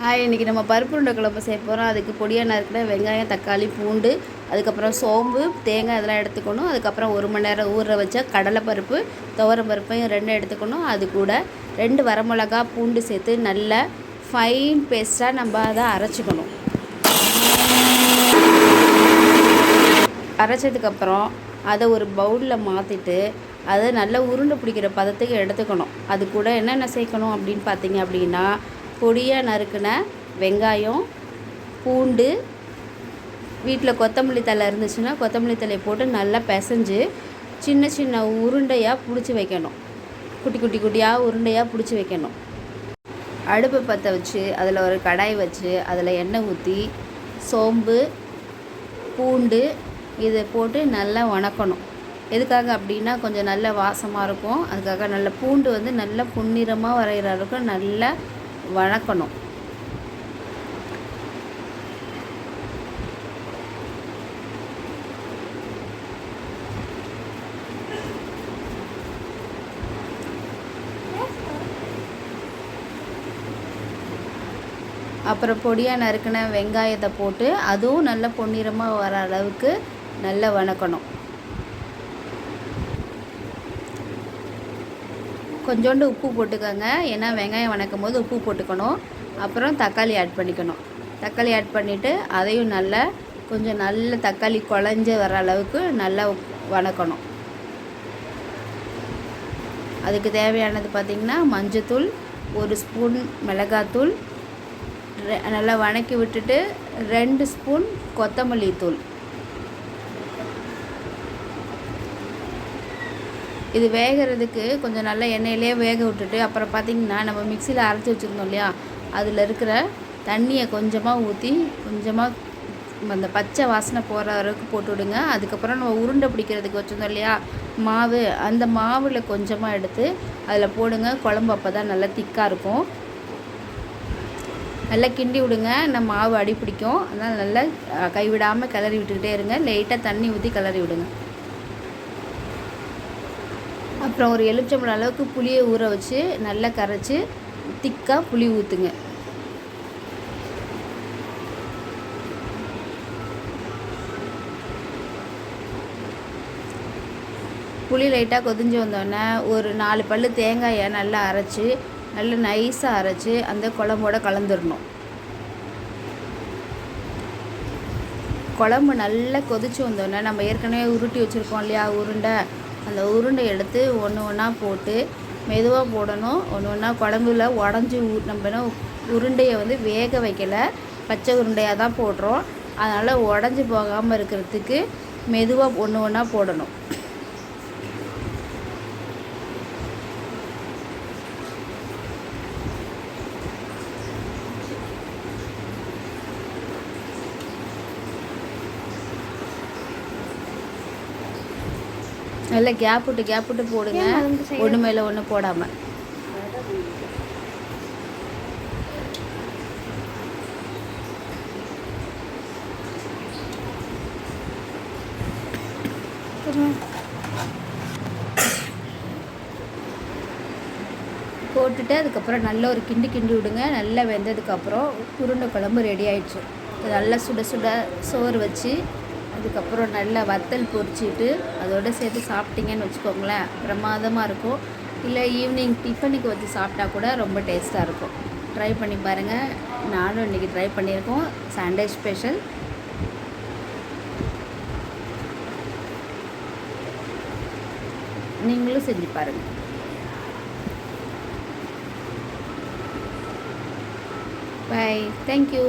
Hi இன்றைக்கி நம்ம பருப்பு உருண்டை குழம்பு செய்ய போகிறோம் அதுக்கு பொடியாக நறுக்கிற வெங்காயம் தக்காளி பூண்டு அதுக்கப்புறம் சோம்பு தேங்காய் இதெல்லாம் எடுத்துக்கணும். அதுக்கப்புறம் ஒரு மணி நேரம் ஊற வச்ச கடலைப்பருப்பு துவரம் பருப்பையும் ரெண்டும் எடுத்துக்கணும். அது கூட ரெண்டு வரமிளகா பூண்டு சேர்த்து நல்ல ஃபைன் பேஸ்ட்டாக நம்ம அதை அரைச்சிக்கணும். அரைச்சதுக்கப்புறம் அதை ஒரு பவுலில் மாற்றிட்டு அதை நல்லா உருண்டை பிடிக்கிற பதத்துக்கு எடுத்துக்கணும். அது கூட என்னென்ன சேர்க்கணும் அப்படின்னு பார்த்தீங்க அப்படின்னா பொடியாக நறுக்கின வெங்காயம் பூண்டு வீட்டில் கொத்தமல்லி தழை இருந்துச்சுன்னா கொத்தமல்லி தழையை போட்டு நல்லா பிசைஞ்சு சின்ன சின்ன உருண்டையாக பிடிச்சி வைக்கணும். குட்டி குட்டி குட்டியாக உருண்டையாக பிடிச்சி வைக்கணும். அடுப்பை பற்ற வச்சு அதில் ஒரு கடாய் வச்சு அதில் எண்ணெய் ஊற்றி சோம்பு பூண்டு இதை போட்டு நல்லா வணக்கணும். எதுக்காக அப்படின்னா கொஞ்சம் நல்ல வாசமாக இருக்கும். அதுக்காக நல்ல பூண்டு வந்து நல்லா புன்னிறமாக வரைகிற அளவுக்கு நல்லா வணக்கணும். அப்புறம் பொடியாக நறுக்கின வெங்காயத்தை போட்டு அதுவும் நல்ல பொன்னிறமாக வர அளவுக்கு நல்லா வணக்கணும். கொஞ்சோண்டு உப்பு போட்டுக்கோங்க. ஏன்னா வெங்காயம் வணக்கும் போது உப்பு போட்டுக்கணும். அப்புறம் தக்காளி ஆட் பண்ணிக்கணும். தக்காளி ஆட் பண்ணிவிட்டு அதையும் நல்லா கொஞ்சம் நல்ல தக்காளி குழஞ்சி வர அளவுக்கு நல்லா வணக்கணும். அதுக்கு தேவையானது பார்த்திங்கன்னா மஞ்சத்தூள் ஒரு ஸ்பூன் மிளகாத்தூள் நல்லா வணக்கி விட்டுட்டு ரெண்டு ஸ்பூன் கொத்தமல்லி தூள். இது வேகிறதுக்கு கொஞ்சம் நல்லா எண்ணெயிலே வேக விட்டுட்டு அப்புறம் பார்த்திங்கன்னா நம்ம மிக்சியில் அரைச்சி வச்சுருந்தோம் இல்லையா? அதில் இருக்கிற தண்ணியை கொஞ்சமாக ஊற்றி கொஞ்சமாக அந்த பச்சை வாசனை போகிற அளவுக்கு போட்டு விடுங்க. அதுக்கப்புறம் நம்ம உருண்டை பிடிக்கிறதுக்கு வச்சுருந்தோம் இல்லையா? மாவு. அந்த மாவில் கொஞ்சமாக எடுத்து அதில் போடுங்க. குழம்பு அப்போ தான் நல்லா திக்காக இருக்கும். நல்லா கிண்டி விடுங்க. நம்ம மாவு அடி பிடிக்கும் அதனால் நல்லா கைவிடாமல் கிளறி விட்டுக்கிட்டே இருங்க. லைட்டாக தண்ணி ஊற்றி கிளறி விடுங்க. அப்புறம் ஒரு எலுமிச்சம்பழம் அளவுக்கு புளியை ஊற வச்சு நல்லா கரைச்சி திக்காக புளி ஊற்றுங்க புளி லைட்டாக கொதிஞ்சு வந்தோடனே ஒரு நாலு பல் தேங்காயை நல்லா அரைச்சி நல்லா நைஸாக அரைச்சி அந்த குழம்போட கலந்துடணும் குழம்பு நல்லா கொதிச்சு வந்தோடனே நம்ம ஏற்கனவே உருட்டி வச்சுருக்கோம் இல்லையா உருண்டை. அந்த உருண்டை எடுத்து ஒன்று ஒன்றா போட்டு மெதுவாக போடணும். ஒன்று ஒன்றா குழம்புல உடஞ்சி நம்ம உருண்டையை வந்து வேக வைக்கலை. பச்சை உருண்டையாக தான் போடுறோம். அதனால் உடஞ்சி போகாமல் இருக்கிறதுக்கு மெதுவாக ஒன்று ஒன்றா போடணும். நல்லா கேப் விட்டு கேப் விட்டு போடுங்க. ஒன்று மேலே ஒன்று போடாமல் போட்டுட்டு அதுக்கப்புறம் நல்ல ஒரு கிண்டி கிண்டி விடுங்க. நல்லா வெந்ததுக்கப்புறம் உருண்டை குழம்பு ரெடி ஆயிடுச்சு. நல்லா சுட சுட சோறு வச்சு அதுக்கப்புறம் நல்லா வத்தல் பொரிச்சிட்டு அதோடு சேர்த்து சாப்பிட்டீங்கன்னு வச்சுக்கோங்களேன். பிரமாதமாக இருக்கும். இல்லை ஈவினிங் டிஃபனுக்கு வச்சு சாப்பிட்டா கூட ரொம்ப டேஸ்ட்டாக இருக்கும். ட்ரை பண்ணி பாருங்கள் நானும் இன்றைக்கி ட்ரை பண்ணியிருக்கோம். சண்டே ஸ்பெஷல் நீங்களும் செஞ்சு பாருங்கள் பாய் தேங்க்யூ